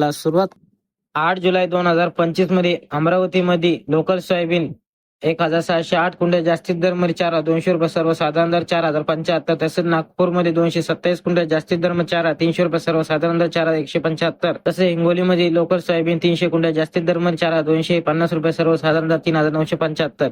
करायला सुरुवात. आठ जुलै दोन हजार पंचवीसमध्ये अमरावतीमध्ये लोकल सोयाबीन एक हजार सहाशे आठ कुंड्या जास्तीत दरमध्ये चार हजार दोनशे रुपये सर्वसाधारण दर चार हजार पंच्याहत्तर तसेच नागपूरमध्ये दोनशे सत्तावीस कुंड्या जास्तीत दरमध्ये चार हजार तीनशे रुपये सर्वसाधारण दर चार हजार एकशे पंच्याहत्तर तसेच हिंगोलीमध्ये लोकल सोयाबीन तीनशे कुंड्या जास्तीत दरमध्ये चार हजार दोनशे पन्नास रुपये सर्वसाधारण दर तीन हजार नऊशे पंच्याहत्तर.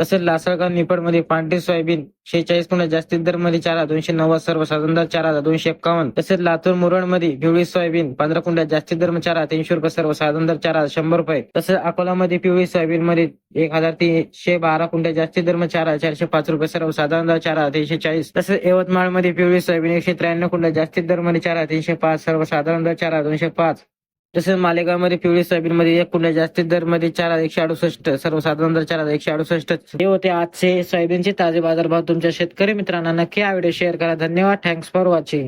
तसेच लासलगाव निफाडमध्ये पांढरी सोयाबीन शेहेचाळीस कुंड्या जास्तीत दरमध्ये चारा दोनशे नव्वद सर्वसाधारण दर चार हजार दोनशे एक्कावन्न. तसेच लातूर मुरडमध्ये पिवळी सोयाबीन पंधरा कुंड्या जास्तीत दर चारा तीनशे रुपये सर्वसाधारण दर चार हजार शंभर रुपये. तसेच अकोलामध्ये पिवळी सोयाबीन मध्ये एक हजार तीनशे बारा कुंड्या जास्तीत दर चारा चारशे पाच रुपये सर्वसाधारण दर चार हजार तीनशे चाळीस. तसेच यवतमाळमध्ये पिवळी सोयाबीन एकशे त्र्याण्णव कुंड्या जास्तीत दरमध्ये चार हजार तीनशे पाच सर्वसाधारण दर चार हजार दोनशे पाच. तसेच मालेगावमध्ये पिवळी सोयाबीन मध्ये एक कुंड्या जास्तीत दरमध्ये चार हजार एकशे अडुसष्ट सर्वसाधारण दर चार हजार एकशे अडुसष्ट. हे होते आजचे सोयाबीनचे ताजे बाजारभाव तुमच्या शेतकरी मित्रांना. नक्की हा व्हिडिओ शेअर करा. धन्यवाद. Thanks for watching